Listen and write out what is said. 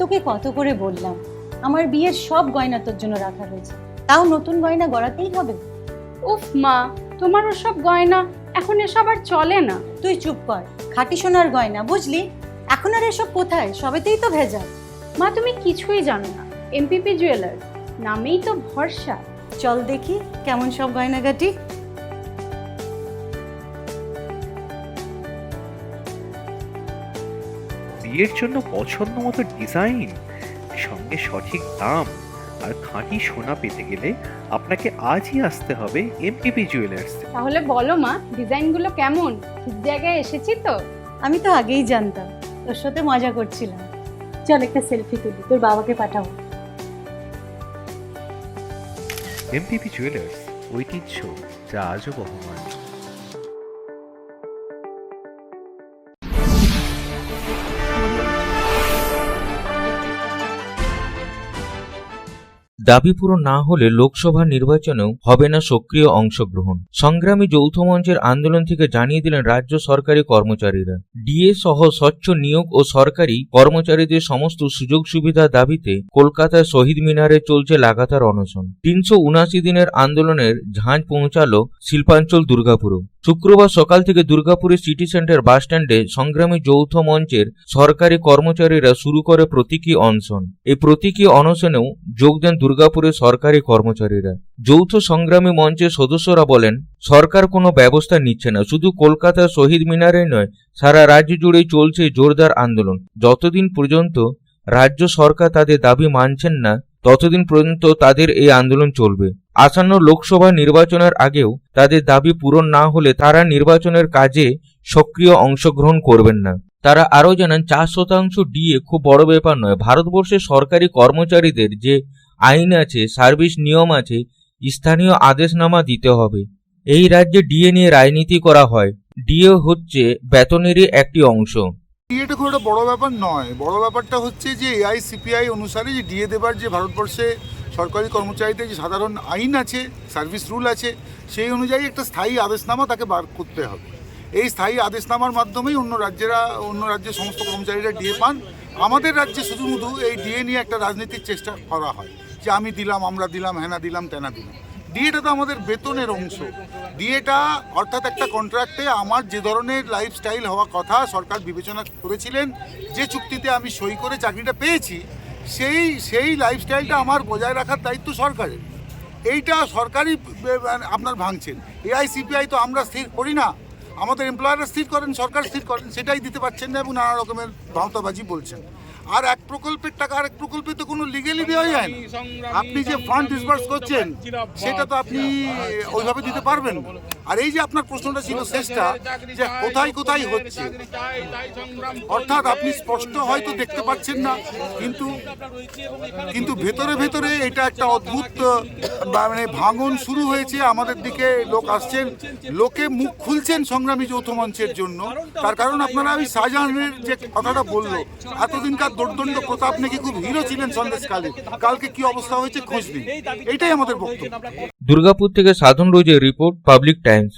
তোকে কত করে বললাম? আমার বিয়ের সব গয়না তোর জন্য রাখা হয়েছে। তাও নতুন গয়না গড়াতেই হবে? উফ মা তোমার ওসব গয়না এখন এসব আর চলে না। তুই চুপ কর খাঁটি সোনার গয়না বুঝলি? এখন আর এসব কোথায়? সবেতেই তো ভেজা মা তুমি কিছুই জানো না। এমপিপি জুয়েলার্স নামেই তো ভরসা। চল দেখি কেমন সব গয়নাগাটি। বিয়ের জন্য পছন্দ মতো ডিজাইন সঙ্গে সঠিক দাম আর খাঁটি সোনা পেতে গেলে আপনাকে আজই আসতে হবে এমপিপি জুয়েলার্স তাহলে বলো মা ডিজাইনগুলো কেমন? ঠিক জায়গায় এসেছি তো? আমি তো আগেই জানতাম তোর সাথে মজা করছিলাম। চল একটা সেলফি তুলি তোর বাবাকে পাঠাও। এমপিপি জুয়েলার্স ঐতিহ্য যা আজও বহমান। দাবি পূরণ না হলে লোকসভা নির্বাচনেও হবে না সক্রিয় অংশগ্রহণ। সংগ্রামী যৌথ মঞ্চের আন্দোলন থেকে জানিয়ে দিলেন রাজ্য সরকারি কর্মচারীরা। ডিএ সহ স্বচ্ছ নিয়োগ ও সরকারি কর্মচারীদের সমস্ত সুযোগ সুবিধা দাবিতে কলকাতায় শহীদ মিনারে চলছে লাগাতার অনশন। তিনশো দিনের আন্দোলনের ঝাঁঝ পৌঁছালো শিল্পাঞ্চল দুর্গাপুরও শুক্রবার সকাল থেকে দুর্গাপুরের সিটি সেন্টার বাসস্ট্যান্ডে সংগ্রামী যৌথ মঞ্চের সরকারি কর্মচারীরা শুরু করে প্রতীকী অনশন। এই প্রতীকী অনশনেও যোগ দেন দুর্গাপুরের সরকারি কর্মচারীরা। যৌথ সংগ্রামী মঞ্চের সদস্যরা বলেন, সরকার কোনো ব্যবস্থা নিচ্ছে না, শুধু কলকাতার শহীদ মিনারে নয়, সারা রাজ্য জুড়েই চলছে জোরদার আন্দোলন। যতদিন পর্যন্ত রাজ্য সরকার তাদের দাবি মানছেন না ততদিন পর্যন্ত তাদের এই আন্দোলন চলবে। আসন্ন লোকসভা নির্বাচনের আগেও তাদের দাবি পূরণ না হলে তারা নির্বাচনের কাজে সক্রিয় অংশগ্রহণ করবেন না। তারা আরও জানান, চার শতাংশ ডিএ খুব বড় ব্যাপার নয়। ভারতবর্ষের সরকারি কর্মচারীদের যে আইন আছে, সার্ভিস নিয়ম আছে, স্থানীয় আদেশনামা দিতে হবে। এই রাজ্যে ডিএ নিয়ে রাজনীতি করা হয়। ডিএ হচ্ছে বেতনেরই একটি অংশ। ডিএটা খুব একটা বড় ব্যাপার নয়। বড় ব্যাপারটা হচ্ছে যে এআই সিপিআই অনুসারে যে ডিএ দেবার যে ভারতবর্ষে সরকারি কর্মচারীদের যে সাধারণ আইন আছে, সার্ভিস রুল আছে, সেই অনুযায়ী একটা স্থায়ী আদেশনামা তাকে বার করতে হবে। এই স্থায়ী আদেশনামার মাধ্যমেই অন্য রাজ্যেরা, অন্য রাজ্যের সমস্ত কর্মচারীরা ডিএ পান। আমাদের রাজ্যে শুধু শুধু এই ডিএ নিয়ে একটা রাজনীতির চেষ্টা করা হয়। যে আমি দিলাম, আমরা দিলাম হ্যানা দিলাম, তেনা দিলাম। ডিএটা তো আমাদের বেতনের অংশ। ডিএটা অর্থাৎ একটা কন্ট্রাক্টে আমার যে ধরনের লাইফস্টাইল হওয়া কথা সরকার বিবেচনা করেছিলেন, যে চুক্তিতে আমি সই করে চাকরিটা পেয়েছি, সেই সেই লাইফস্টাইলটা আমার বজায় রাখার দায়িত্ব সরকারের। এইটা সরকারই মানে আপনার ভাঙছেন। এআইসিপিআই তো আমরা স্থির করি না। আমাদের এমপ্লয়াররা স্থির করেন, সরকার স্থির করেন, সেটাই দিতে পারছেন না এবং নানা রকমের ভাওতাবাজি বলছেন আর এক প্রকল্পের টাকা আর এক প্রকল্পে তো কোনো লিগেলি দেওয়া হয় আপনি যে ফান্ড ডিসবার্স করছেন, সেটা তো আপনি ওইভাবে দিতে পারবেন। আর এই যে আপনার প্রশ্নটা ছিল শেষটা যে কোথায় কোথায় হচ্ছে? অর্থাৎ আপনি স্পষ্ট হয়তো দেখতে পাচ্ছেন না কিন্তু কিন্তু ভেতরে ভেতরে এটা একটা অদ্ভুত মানে ভাঙন শুরু হয়েছে আমাদের দিকে লোক আসছেন। লোকে মুখ খুলছেন সংগ্রামী যৌথ মঞ্চের জন্য। তার কারণ আপনারা ওই শাহজাহানের যে কথাটা বলল এতদিনকার দোর্দণ্ড প্রতাপ নাকি খুব হিরো ছিলেন সন্দেশকালে কালকে কি অবস্থা হয়েছে খোঁজ নিন। এইটাই আমাদের বক্তব্য। দুর্গাপুর থেকে সাধন রোজের রিপোর্ট পাবলিক টাইমস